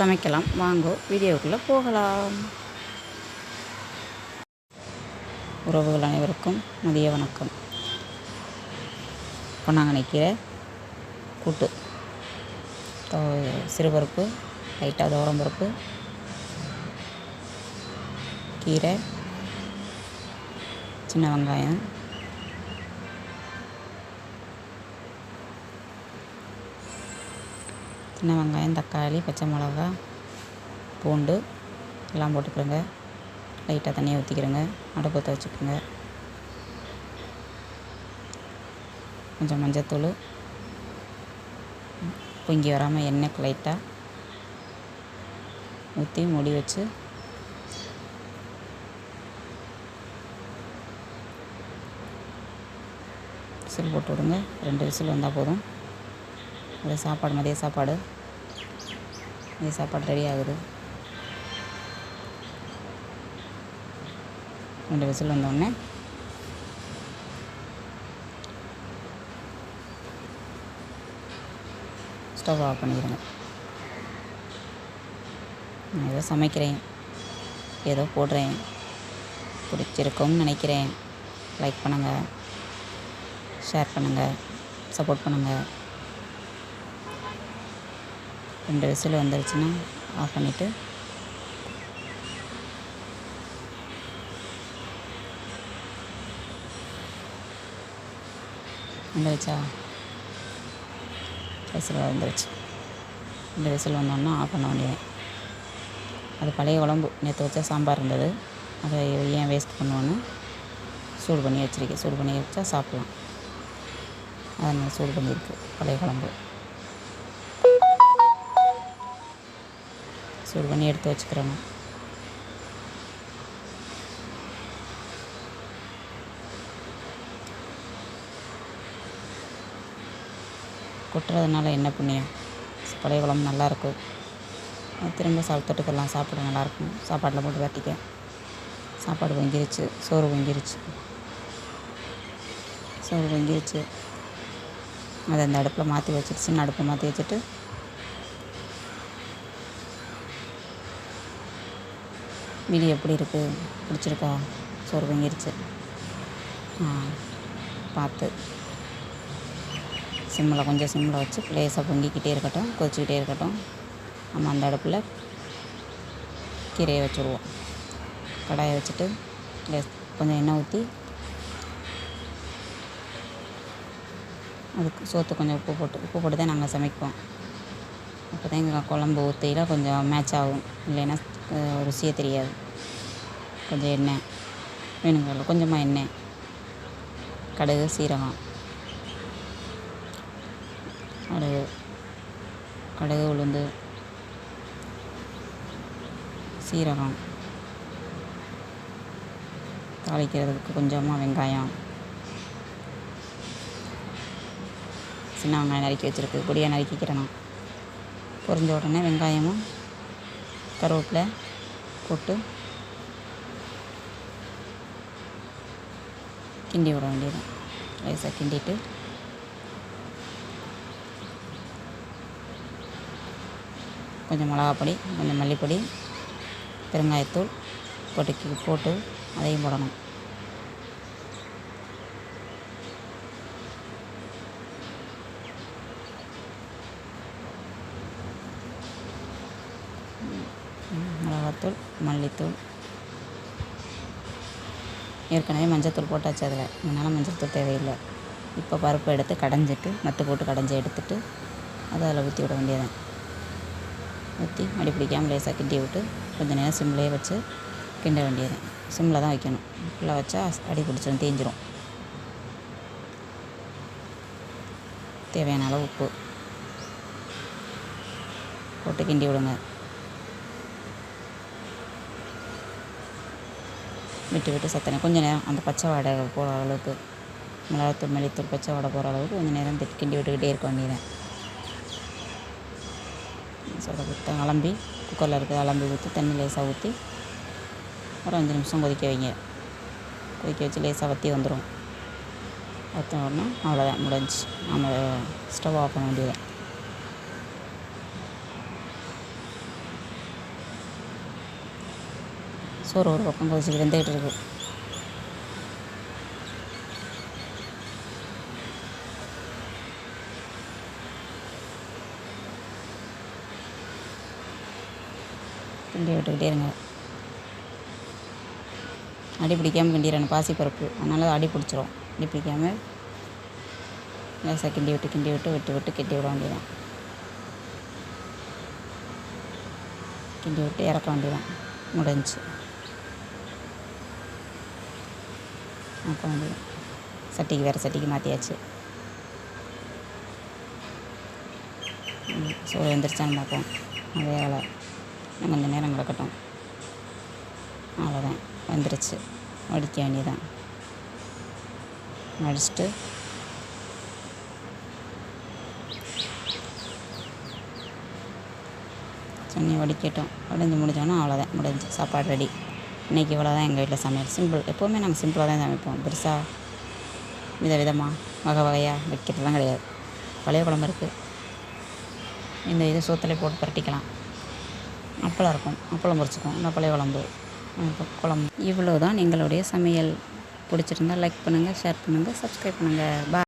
சமைக்கலாம். வாங்கோ வீடியோக்குள்ளே போகலாம். உறவுகள் அனைவருக்கும் மதிய வணக்கம். பொன்னாங்கண்ணி கீரை கூட்டு. தோ- சிறுபருப்பு லைட்டாக துவரம்பருப்பு கீரை சின்ன வெங்காயம் சின்ன வெங்காயம் தக்காளி பச்சை மிளகா பூண்டு எல்லாம் போட்டுக்கிறோங்க. லைட்டாக தண்ணியை ஊற்றிக்கிறோங்க அடுப்பத்தை வச்சுக்கோங்க. கொஞ்சம் மஞ்சத்தூள். பொங்கி வராமல் எண்ணெய் லைட்டாக ஊற்றி மூடி வச்சு விசில் போட்டு விடுங்க. ரெண்டு விசில் வந்தால் போதும். இந்த சாப்பாடு மதிய சாப்பாடு. மதிய சாப்பாடு ரெடி ஆகுது. ரெண்டு விசில் வந்தோடனே ஸ்டவ் ஆஃப் பண்ணிடுங்க நான் ஏதோ சமைக்கிறேன். ஏதோ போடுறேன். பிடிச்சிருக்கும்னு நினைக்கிறேன். லைக் பண்ணுங்கள் ஷேர் பண்ணுங்கள் சப்போர்ட் பண்ணுங்கள் ரெண்டு விசில் வந்துருச்சுன்னா ஆஃப் பண்ணிவிட்டு வந்துருச்சா? விசில் வந்துருச்சு. ரெண்டு விசில் வந்தோன்னா ஆஃப் பண்ண வேண்டியது. அது பழைய குழம்பு. நேற்று வச்ச சாம்பார் இருந்தது. அதை ஏன் வேஸ்ட் பண்ணுவோன்னு சூடு பண்ணி வச்சுருக்கேன். சூடு பண்ணி வச்சா சாப்பிட்லாம். அதனால் சூடு பண்ணியிருக்கு. பழைய குழம்பு. சூடு பண்ணி எடுத்து வச்சுக்கிறேங்க கொட்டுறதுனால என்ன புண்ணியம்? பழைய குழம்பு நல்லாயிருக்கும் திரும்ப சாப்பிட்டு தொட்டுக்கலாம் சாப்பிட நல்லாயிருக்கும் சாப்பாட்டில் போட்டு வரட்டிக்க சாப்பாடு பொங்கிருச்சு சோறு பொங்கிருச்சு. சோறு பொங்கிருச்சு. அதை அந்த அடுப்பில் மாற்றி வச்சிருச்சு அடுப்பை மாற்றி வச்சுட்டு வீடியோ எப்படி இருக்குது பிடிச்சிருக்கா? சோறு பொங்கிருச்சு ஆ பார்த்து. சிம்மில் கொஞ்சம் சிம்மில் வச்சு லேசாக பொங்கிக்கிட்டே இருக்கட்டும் கொதிச்சுக்கிட்டே இருக்கட்டும். நம்ம அந்த அடுப்பில் கீரையை வச்சுருவோம். கடாயை வச்சுட்டு லேஸ் கொஞ்சம் எண்ணெய் ஊற்றி அதுக்கு சோற்று கொஞ்சம் உப்பு போட்டு உப்பு போட்டு தான் நாங்கள் சமைப்போம். அப்போ தான் எங்கள் குழம்பு ஊற்றியில் கொஞ்சம் மேட்ச் ஆகும். இல்லைன்னா ருசியே தெரியாது. கொஞ்சம் எண்ணெய் வேணுங்க கொஞ்சமாக எண்ணெய் கடுகு சீரகம். கடுகு கடுகு உளுந்து சீரகம். தாளிக்கிறதுக்கு கொஞ்சமாக வெங்காயம். சின்ன வெங்காயம் நறுக்கி வச்சுருக்கு. பொடியாக நறுக்கிக்கிறேன் பொரிஞ்ச உடனே வெங்காயமும் கருவேப்பிலை போட்டு கிண்டி விட வேண்டியது லேசாக கிண்டிட்டு கொஞ்சம் மிளகாப்பொடி கொஞ்சம் மல்லிப்பொடி பெருங்காயத்தூள் போட்டு போட்டு அதையும் போடணும். மிளகாத்தூள் மல்லித்தூள். ஏற்கனவே மஞ்சத்தூள் போட்டாச்சு அதில். அதனால் மஞ்சத்தூள் தேவையில்லை. இப்போ பருப்பு எடுத்து கடைஞ்சிட்டு நட்டு போட்டு கடைஞ்சி எடுத்துட்டு அதை அதில் ஊற்றி விட வேண்டியதுதான். ஊற்றி மடி பிடிக்காமல் லேசாக கிண்டி விட்டு கொஞ்சம் நேரம் சிம்லேயே வச்சு கிண்ட வேண்டியது சிம்மில் தான் வைக்கணும். ஃபுல்லாக வச்சா அடி பிடிச்சிடும் தேஞ்சிரும். தேவையான அளவு உப்பு. போட்டு கிண்டி விடுங்க. விட்டு விட்டு சத்தனை கொஞ்சம் நேரம். அந்த பச்சை வாடை போகிற அளவுக்கு மிளகாத்தூள் மல்லித்தூள் பச்சை வாடை போகிற அளவுக்கு கொஞ்சம் நேரம் திட்டு கிண்டி விட்டுக்கிட்டே இருக்க வேண்டியதான் சொல்கிற விட்டு அலம்பி குக்கரில் இருக்கிற அலம்பி ஊற்றி தண்ணி லேசாக ஊற்றி ஒரு அஞ்சு நிமிஷம் கொதிக்க வைங்க. கொதிக்க வச்சு லேசாக வற்றி வந்துடும் வற்ற உடனே அவ்வளோதான் முடிஞ்சு நம்ம ஸ்டவ் ஆஃப் பண்ண வேண்டியது சோறு ஒரு பக்கம் கொதிச்சு வெந்துக்கிட்டு இருக்கு. கிண்டி விட்டுக்கிட்டே இருங்க. அடி பிடிக்காமல் கிண்டிடுறேன் பாசிப்பருப்பு அதனால் அடி பிடிச்சிரும். அடி பிடிக்காமல் லேசாக கிண்டி விட்டு கிண்டி விட்டு விட்டு விட்டு கெட்டி விட வேண்டியதான் கிண்டி விட்டு இறக்க வேண்டியதான் முடிஞ்சு அப்போ வந்து சட்டிக்கு வேறு சட்டிக்கு மாற்றியாச்சு. சோறு வெந்துருச்சான்னு பார்ப்போம். அதே வேலை இன்னும் கொஞ்சம் நேரம் கிடக்கட்டும். அவ்வளோதான். வந்துருச்சு. வடிக்க வேண்டியதான் வடிச்சிட்டு. தண்ணி வடிக்கட்டும். வடிஞ்சு முடிஞ்சோன்னா அவ்வளோதான். முடிஞ்சு. சாப்பாடு ரெடி இன்றைக்கி இவ்வளோ தான் எங்கள் வீட்டில் சமையல். சிம்பிள் எப்போவுமே நாங்கள் சிம்பிளாக தான் சமைப்போம். பெருசாக வித விதமாக வகை வகையாக வைக்கிறதுலாம் கிடையாது. பழைய குழம்பு இருக்குது இந்த இது சோத்தில் போட்டு பரட்டிக்கலாம். அப்பளம் இருக்கும். அப்பளம் பொரிச்சுக்குவோம். இந்த பழைய குழம்பு. குழம்பு. இவ்வளோ தான் எங்களுடைய சமையல். பிடிச்சிருந்தா லைக் பண்ணுங்கள் ஷேர் பண்ணுங்கள் சப்ஸ்கிரைப் பண்ணுங்கள் பா